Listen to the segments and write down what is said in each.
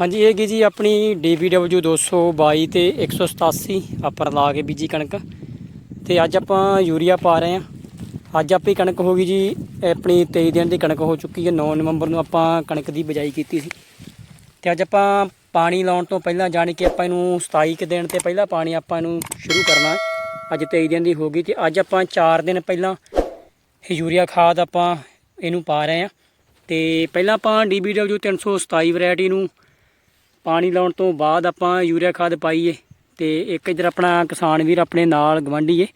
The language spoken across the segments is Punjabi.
ਹਾਂਜੀ, ਇਹ ਗਈ ਜੀ ਆਪਣੀ DBW 222 ਤੇ 187 ਆਪਰ ਲਾ ਕੇ ਬੀਜੀ ਕਣਕ। ਤੇ ਅੱਜ ਆਪਾਂ ਯੂਰੀਆ ਪਾ ਰਹੇ ਹਾਂ। ਅੱਜ ਆਪਣੀ ਕਣਕ ਹੋ ਗਈ ਜੀ, ਆਪਣੀ 23 ਦਿਨ ਦੀ ਕਣਕ ਹੋ ਚੁੱਕੀ ਹੈ। 9 ਨਵੰਬਰ ਨੂੰ ਆਪਾਂ ਕਣਕ ਦੀ ਬਿਜਾਈ ਕੀਤੀ ਸੀ। ਤੇ ਅੱਜ ਆਪਾਂ ਪਾਣੀ ਲਾਉਣ ਤੋਂ ਪਹਿਲਾਂ ਜਾਣੀ ਕਿ ਆਪਾਂ ਇਹਨੂੰ 27 ਕੁ ਦਿਨ ਤੇ ਪਹਿਲਾਂ ਪਾਣੀ ਆਪਾਂ ਇਹਨੂੰ ਸ਼ੁਰੂ ਕਰਨਾ ਹੈ। ਅੱਜ 23 ਦਿਨ ਦੀ ਹੋ ਗਈ ਤੇ ਅੱਜ ਆਪਾਂ 4 ਦਿਨ ਪਹਿਲਾਂ ਯੂਰੀਆ ਖਾਦ ਆਪਾਂ ਇਹਨੂੰ ਪਾ ਰਹੇ ਹਾਂ। ਤੇ ਪਹਿਲਾਂ ਆਪਾਂ DBW 327 ਵੈਰਾਈਟੀ ਨੂੰ ਪਾਣੀ ਲਾਉਣ ਤੋਂ ਬਾਅਦ ਆਪਾਂ ਯੂਰੀਆ ਖਾਦ ਪਾਈਏ ਤੇ ਇੱਕ ਇਧਰ ਆਪਣਾ ਕਿਸਾਨ ਵੀਰ ਆਪਣੇ ਨਾਲ ਗਵਾਂਢੀ ਏ।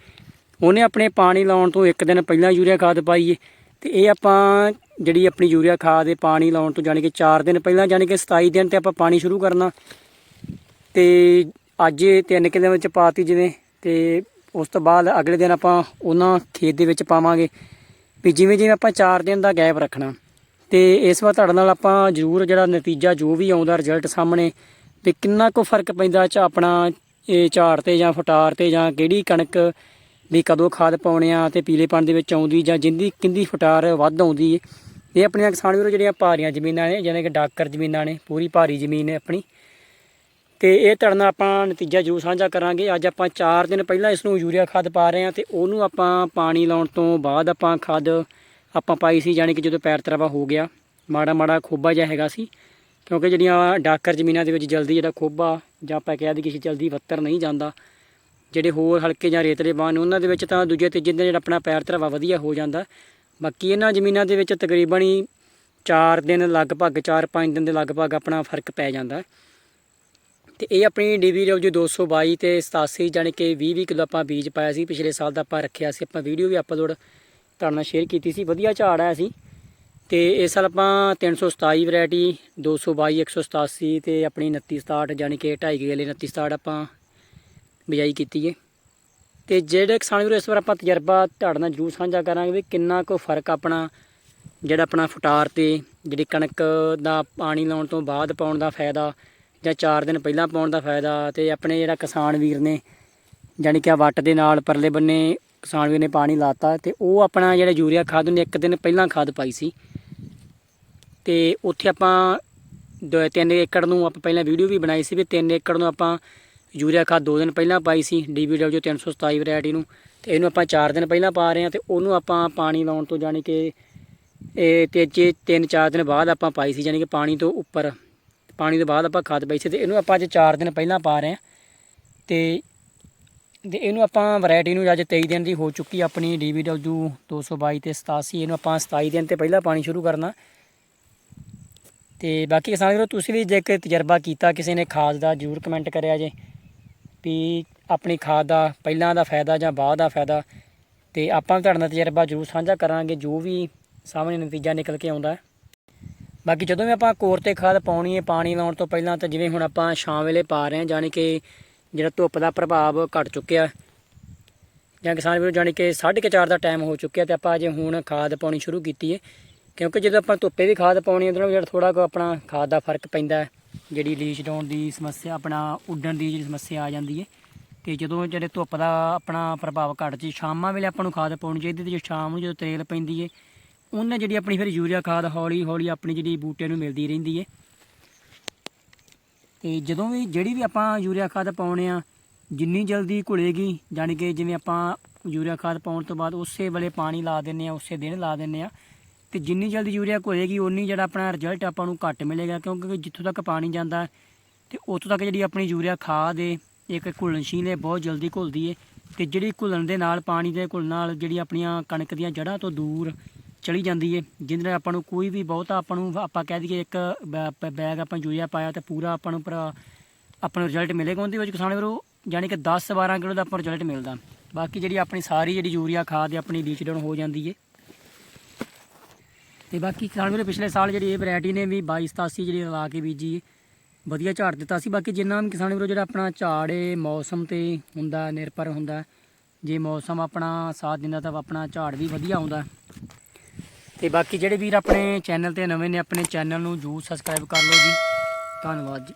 ਉਹਨੇ ਆਪਣੇ ਪਾਣੀ ਲਾਉਣ ਤੋਂ ਇੱਕ ਦਿਨ ਪਹਿਲਾਂ ਯੂਰੀਆ ਖਾਦ ਪਾਈਏ ਤੇ ਇਹ ਆਪਾਂ ਜਿਹੜੀ ਆਪਣੀ ਯੂਰੀਆ ਖਾਦ ਦੇ ਪਾਣੀ ਲਾਉਣ ਤੋਂ ਜਾਣੀ ਕਿ 4 ਦਿਨ ਪਹਿਲਾਂ ਜਾਣੀ ਕਿ 27 ਦਿਨ ਤੇ ਆਪਾਂ ਪਾਣੀ ਸ਼ੁਰੂ ਕਰਨਾ। ਤੇ ਅੱਜ ਇਹ ਤਿੰਨ ਕਿੱਲੇ ਵਿੱਚ ਪਾਤੀ ਜਿਵੇਂ ਤੇ ਉਸ ਤੋਂ ਬਾਅਦ ਅਗਲੇ ਦਿਨ ਆਪਾਂ ਉਹਨਾਂ ਖੇਤ ਦੇ ਵਿੱਚ ਪਾਵਾਂਗੇ। ਵੀ ਜਿਵੇਂ ਜਿਵੇਂ ਆਪਾਂ 4 ਦਿਨ ਦਾ ਗੈਪ ਰੱਖਣਾ। ਤੇ ਇਸ ਵਾਰ ਤੁਹਾਡੇ ਨਾਲ ਆਪਾਂ ਜ਼ਰੂਰ ਜਿਹੜਾ ਨਤੀਜਾ ਜੋ ਵੀ ਆਉਂਦਾ ਰਿਜ਼ਲਟ ਸਾਹਮਣੇ ਵੀ ਕਿੰਨਾ ਕੁ ਫ਼ਰਕ ਪੈਂਦਾ ਚ ਆਪਣਾ ਇਹ ਝਾੜ ਤੇ ਜਾਂ ਫਟਾਰ ਤੇ ਜਾਂ ਕਿਹੜੀ ਕਣਕ ਵੀ ਕਦੋਂ ਖਾਦ ਪਾਉਣੇ ਆ ਤੇ ਪੀਲੇਪਣ ਦੇ ਵਿੱਚ ਆਉਂਦੀ ਜਾਂ ਜਿੰਦੀ ਕਿੰਦੀ ਫਟਾਰ ਵੱਧ ਆਉਂਦੀ ਇਹ ਆਪਣੀਆਂ ਕਿਸਾਨ ਵੀਰੋ ਜਿਹੜੀਆਂ ਭਾਰੀਆਂ ਜ਼ਮੀਨਾਂ ਨੇ ਜਿਵੇਂ ਕਿ ਡਾਕਰ ਜ਼ਮੀਨਾਂ ਨੇ, ਪੂਰੀ ਭਾਰੀ ਜ਼ਮੀਨ ਹੈ ਆਪਣੀ। ਤੇ ਇਹ ਤੁਹਾਡੇ ਨਾਲ ਆਪਾਂ ਨਤੀਜਾ ਜ਼ਰੂਰ ਸਾਂਝਾ ਕਰਾਂਗੇ। ਅੱਜ ਆਪਾਂ 4 ਦਿਨ ਪਹਿਲਾਂ ਇਸ ਨੂੰ ਯੂਰੀਆ ਖਾਦ ਪਾ ਰਹੇ ਹਾਂ ਤੇ ਉਹਨੂੰ ਆਪਾਂ ਪਾਣੀ ਲਾਉਣ ਤੋਂ ਬਾਅਦ ਆਪਾਂ ਖਾਦ ਆਪਾਂ ਪਾਈ ਸੀ ਜਾਣੀ ਕਿ ਜਦੋਂ ਪੈਰ ਤਰਾਵਾ ਹੋ ਗਿਆ, ਮਾੜਾ ਮਾੜਾ ਖੋਬਾ ਜਿਹਾ ਹੈਗਾ ਸੀ, ਕਿਉਂਕਿ ਜਿਹੜੀਆਂ ਡਾਕਰ ਜ਼ਮੀਨਾਂ ਦੇ ਵਿੱਚ ਜਲਦੀ ਜਿਹੜਾ ਖੋਬਾ ਜਾਂ ਆਪਾਂ ਕਹਿ ਦਈਏ ਕਿ ਜਲਦੀ ਵੱਤਰ ਨਹੀਂ ਜਾਂਦਾ, ਜਿਹੜੇ ਹੋਰ ਹਲਕੇ ਜਾਂ ਰੇਤਲੇ ਬਾਣ ਉਹਨਾਂ ਦੇ ਵਿੱਚ ਤਾਂ ਦੂਜੇ ਤੀਜੇ ਦਿਨ ਜਿਹੜਾ ਆਪਣਾ ਪੈਰ ਧਰਵਾ ਵਧੀਆ ਹੋ ਜਾਂਦਾ, ਬਾਕੀ ਇਹਨਾਂ ਜ਼ਮੀਨਾਂ ਦੇ ਵਿੱਚ ਤਕਰੀਬਨ ਹੀ 4 ਦਿਨ ਲਗਭਗ 4-5 ਦਿਨ ਦੇ ਲਗਭਗ ਆਪਣਾ ਫ਼ਰਕ ਪੈ ਜਾਂਦਾ। ਤੇ ਇਹ ਆਪਣੀ ਡੀਵੀ ਰਵਜੂ 222 ਤੇ 87 ਜਾਣੀ ਕਿ 20-20 ਕਿਲੋ ਆਪਾਂ ਬੀਜ ਪਾਇਆ ਸੀ, ਪਿਛਲੇ ਸਾਲ ਦਾ ਆਪਾਂ ਰੱਖਿਆ ਸੀ, ਆਪਾਂ ਵੀਡੀਓ ਵੀ ਅਪਲੋਡ ਤੁਹਾਡੇ ਨਾਲ ਸ਼ੇਅਰ ਕੀਤੀ ਸੀ, ਵਧੀਆ ਝਾੜ ਆਇਆ ਸੀ। ਤੇ ਇਸ ਸਾਲ ਆਪਾਂ 327 ਵੈਰਾਈਟੀ 222 187 ਤੇ ਆਪਣੀ 2967 ਜਾਣੀ ਕਿ 2.5 ਕਿਲੇ 2967 ਆਪਾਂ ਬਿਜਾਈ ਕੀਤੀ ਏ। ਤੇ ਜਿਹੜੇ ਕਿਸਾਨ ਵੀਰੋ, ਇਸ ਵਾਰ ਆਪਾਂ ਤਜਰਬਾ ਤੁਹਾਡੇ ਨਾਲ ਜ਼ਰੂਰ ਸਾਂਝਾ ਕਰਾਂਗੇ ਵੀ ਕਿੰਨਾ ਕੁ ਫ਼ਰਕ ਆਪਣਾ, ਜਿਹੜਾ ਆਪਣਾ ਫਟਾਰ ਤੇ ਜਿਹੜੀ ਕਣਕ ਦਾ ਪਾਣੀ ਲਾਉਣ ਤੋਂ ਬਾਅਦ ਪਾਉਣ ਦਾ ਫਾਇਦਾ ਜਾਂ 4 ਦਿਨ ਪਹਿਲਾਂ ਪਾਉਣ ਦਾ ਫਾਇਦਾ ਤੇ ਆਪਣੇ ਜਿਹੜਾ ਕਿਸਾਨ ਵੀਰ ਨੇ, ਜਾਣੀ ਕਿ ਵੱਟ ਦੇ ਨਾਲ ਪਰਲੇ ਬੰਨੇ ਕਿਸਾਨ ਵੀਰ ਨੇ ਪਾਣੀ ਲਾਤਾ ਤੇ ਉਹ ਆਪਣਾ ਜਿਹੜਾ ਯੂਰੀਆ ਖਾਦ ਉਹਨੇ ਇੱਕ ਦਿਨ ਪਹਿਲਾਂ ਖਾਦ ਪਾਈ ਸੀ। ਤੇ ਉੱਥੇ ਆਪਾਂ 3 ਏਕੜ ਨੂੰ ਆਪਾਂ ਪਹਿਲਾਂ ਵੀਡੀਓ ਵੀ ਬਣਾਈ ਸੀ ਵੀ 3 ਏਕੜ ਨੂੰ ਆਪਾਂ ਯੂਰੀਆ ਖਾਦ 2 ਦਿਨ ਪਹਿਲਾਂ ਪਾਈ ਸੀ DBW 327 ਵੈਰਾਈਟੀ ਨੂੰ। ਤੇ ਇਹਨੂੰ ਆਪਾਂ 4 ਦਿਨ ਪਹਿਲਾਂ ਪਾ ਰਹੇ ਹਾਂ ਤੇ ਉਹਨੂੰ ਆਪਾਂ ਪਾਣੀ ਲਾਉਣ ਤੋਂ ਜਾਣੀ ਕਿ ਇਹ ਤੀਜੇ 3-4 ਦਿਨ ਬਾਅਦ ਆਪਾਂ ਪਾਈ ਸੀ, ਜਾਣੀ ਕਿ ਪਾਣੀ ਤੋਂ ਉੱਪਰ, ਪਾਣੀ ਤੋਂ ਬਾਅਦ ਆਪਾਂ ਖਾਦ ਪਾਈ ਸੀ ਤੇ ਇਹਨੂੰ ਆਪਾਂ ਅੱਜ 4 ਦਿਨ ਪਹਿਲਾਂ ਪਾ ਰਹੇ ਹਾਂ। ਤੇ ਤੇ ਇਹਨੂੰ ਆਪਾਂ ਵੈਰਾਈਟੀ ਨੂੰ ਅੱਜ 23 ਦਿਨ ਦੀ ਹੋ ਚੁੱਕੀ ਆਪਣੀ DBW 222 ਤੇ 87 ਇਹਨੂੰ ਆਪਾਂ 27 ਦਿਨ ਤੇ ਪਹਿਲਾਂ ਪਾਣੀ ਸ਼ੁਰੂ ਕਰਨਾ। ਤੇ ਬਾਕੀ ਕਿਸਾਨ ਵੀਰੋ, ਤੁਸੀਂ ਵੀ ਜੇ ਕੋਈ ਤਜਰਬਾ ਕੀਤਾ, ਕਿਸੇ ਨੇ ਖਾਦ ਦਾ ਜਰੂਰ ਕਮੈਂਟ ਕਰਿਆ ਜੇ ਵੀ ਆਪਣੀ ਖਾਦ ਦਾ ਪਹਿਲਾਂ ਦਾ ਫਾਇਦਾ ਜਾਂ ਬਾਅਦ ਦਾ ਫਾਇਦਾ। ਤੇ ਆਪਾਂ ਵੀ ਤੁਹਾਡੇ ਨਾਲ ਤਜਰਬਾ ਜਰੂਰ ਸਾਂਝਾ ਕਰਾਂਗੇ, ਜੋ ਵੀ ਸਾਹਮਣੇ ਨਤੀਜਾ ਨਿਕਲ ਕੇ ਆਉਂਦਾ। ਬਾਕੀ ਜਦੋਂ ਵੀ ਆਪਾਂ ਕੋਰ ਤੇ ਖਾਦ ਪਾਉਣੀ ਹੈ, ਪਾਣੀ ਲਾਉਣ ਤੋਂ ਪਹਿਲਾਂ ਤਾਂ ਜਿਵੇਂ ਹੁਣ ਆਪਾਂ ਸ਼ਾਮ ਵੇਲੇ ਪਾ ਰਹੇ ਹਾਂ, ਜਾਣੀ ਕਿ ਜਿਹੜਾ ਧੁੱਪ ਦਾ ਪ੍ਰਭਾਵ ਘਟ ਚੁੱਕਿਆ। ਜਾਂ ਕਿਸਾਨ ਵੀਰੋ, ਜਾਣੀ ਕਿ 4:30 ਦਾ ਟਾਈਮ ਹੋ ਚੁੱਕਿਆ ਤੇ ਆਪਾਂ ਅਜੇ ਹੁਣ ਖਾਦ ਪਾਉਣੀ ਸ਼ੁਰੂ ਕੀਤੀ ਹੈ ਕਿਉਂਕਿ ਜਦੋਂ ਆਪਾਂ ਧੁੱਪੇ ਵੀ ਖਾਦ ਪਾਉਣੀ ਹੈ ਉਹਦੇ ਨਾਲ ਜਿਹੜਾ ਥੋੜਾ ਕੁ ਆਪਣਾ ਖਾਦ ਦਾ ਫ਼ਰਕ ਪੈਂਦਾ ਜਿਹੜੀ ਲੀਚ ਡਾਉਣ ਦੀ ਸਮੱਸਿਆ, ਆਪਣਾ ਉੱਡਣ ਦੀ ਜਿਹੜੀ ਸਮੱਸਿਆ ਆ ਜਾਂਦੀ ਹੈ ਤੇ ਜਦੋਂ ਜਿਹੜੇ ਧੁੱਪ ਦਾ ਆਪਣਾ ਪ੍ਰਭਾਵ ਘਟ ਜੀ, ਸ਼ਾਮਾਂ ਵੇਲੇ ਆਪਾਂ ਨੂੰ ਖਾਦ ਪਾਉਣੀ ਚਾਹੀਦੀ ਤੇ ਜੇ ਸ਼ਾਮ ਨੂੰ ਜਦੋਂ ਤੇਲ ਪੈਂਦੀ ਹੈ ਉਹਨਾਂ ਜਿਹੜੀ ਆਪਣੀ ਫਿਰ ਯੂਰੀਆ ਖਾਦ ਹੌਲੀ ਹੌਲੀ ਆਪਣੀ ਜਿਹੜੀ ਬੂਟੇ ਨੂੰ ਮਿਲਦੀ ਰਹਿੰਦੀ ਹੈ ਤੇ ਜਦੋਂ ਵੀ ਜਿਹੜੀ ਵੀ ਆਪਾਂ ਯੂਰੀਆ ਖਾਦ ਪਾਉਣੇ ਆ, ਜਿੰਨੀ ਜਲਦੀ ਘੁਲੇਗੀ, ਜਾਣੀ ਕਿ ਜਿਵੇਂ ਆਪਾਂ ਯੂਰੀਆ ਖਾਦ ਪਾਉਣ ਤੋਂ ਬਾਅਦ ਉਸੇ ਵੇਲੇ ਪਾਣੀ ਲਾ ਦਿੰਨੇ ਆ, ਉਸੇ ਦਿਨ ਲਾ ਦਿੰਨੇ ਆ, ਤੇ ਜਿੰਨੀ ਜਲਦੀ ਯੂਰੀਆ ਘੁਲੇਗੀ ਉਨੀ ਜਿਹੜਾ ਆਪਣਾ ਰਿਜ਼ਲਟ ਆਪਾਂ ਨੂੰ ਘੱਟ ਮਿਲੇਗਾ, ਕਿਉਂਕਿ ਜਿੱਥੋਂ ਤੱਕ ਪਾਣੀ ਜਾਂਦਾ ਤੇ ਉੱਥੋਂ ਤੱਕ ਜਿਹੜੀ ਆਪਣੀ ਯੂਰੀਆ ਖਾਦ ਏ, ਇੱਕ ਘੁਲਣਸ਼ੀਲ ਏ, ਬਹੁਤ ਜਲਦੀ ਘੁਲਦੀ ਏ, ਤੇ ਜਿਹੜੀ ਘੁਲਣ ਦੇ ਨਾਲ, ਪਾਣੀ ਦੇ ਘੁਲਣ ਨਾਲ ਜਿਹੜੀ ਆਪਣੀਆਂ ਕਣਕ ਦੀਆਂ ਜੜ੍ਹਾਂ ਤੋਂ ਦੂਰ ਚਲੀ ਜਾਂਦੀ ਏ, ਜਿਹਦੇ ਨਾਲ ਆਪਾਂ ਨੂੰ ਕੋਈ ਵੀ ਬਹੁਤਾ ਆਪਾਂ ਨੂੰ, ਆਪਾਂ ਕਹਿ ਦਈਏ ਇੱਕ ਬੈ- ਬੈਗ ਆਪਾਂ ਯੂਰੀਆ ਪਾਇਆ ਤਾਂ ਪੂਰਾ ਆਪਾਂ ਨੂੰ ਪਰ ਆਪਣਾ ਰਿਜ਼ਲਟ ਮਿਲੇਗਾ ਉਹਦੇ ਵਿੱਚ ਕਿਸਾਨ ਵੀਰੋ ਯਾਨੀ ਕਿ 10 12 ਕਿਲੋ ਦਾ ਆਪਾਂ ਨੂੰ ਰਿਜ਼ਲਟ ਮਿਲਦਾ। ਬਾਕੀ ਜਿਹੜੀ ਆਪਣੀ ਸਾਰੀ ਜਿਹੜੀ ਯੂਰੀਆ ਖਾਦ ਹੈ ਆਪਣੀ ਲੀਚ ਡਾਊਨ ਹੋ ਜਾਂਦੀ ਏ। ਤੇ ਬਾਕੀ ਕਿਸਾਨ ਵੀਰੋ, ਪਿਛਲੇ ਸਾਲ ਜਿਹੜੀ ਇਹ ਵੈਰਾਈਟੀ ਨੇ ਵੀ 22 87 ਜਿਹੜੀ ਲਾ ਕੇ ਬੀਜੀ ਵਧੀਆ ਝਾੜ ਦਿੱਤਾ ਸੀ। ਬਾਕੀ ਜਿੰਨਾ ਵੀ ਕਿਸਾਨ ਵੀਰੋ, ਜਿਹੜਾ ਆਪਣਾ ਝਾੜ ਏ, ਮੌਸਮ ਤੇ ਹੁੰਦਾ, ਨਿਰਭਰ ਹੁੰਦਾ, ਜੇ ਮੌਸਮ ਆਪਣਾ ਸਾਥ ਦਿੰਦਾ ਤਾਂ ਆਪਣਾ ਝਾੜ ਵੀ ਵਧੀਆ ਆਉਂਦਾ ਤੇ ਬਾਕੀ ਜਿਹੜੇ ਵੀਰ ਆਪਣੇ ਚੈਨਲ ਤੇ ਨਵੇਂ ਨੇ, ਆਪਣੇ ਚੈਨਲ ਨੂੰ ਜਰੂਰ ਸਬਸਕ੍ਰਾਈਬ ਕਰ ਲਓ ਜੀ। ਧੰਨਵਾਦ ਜੀ।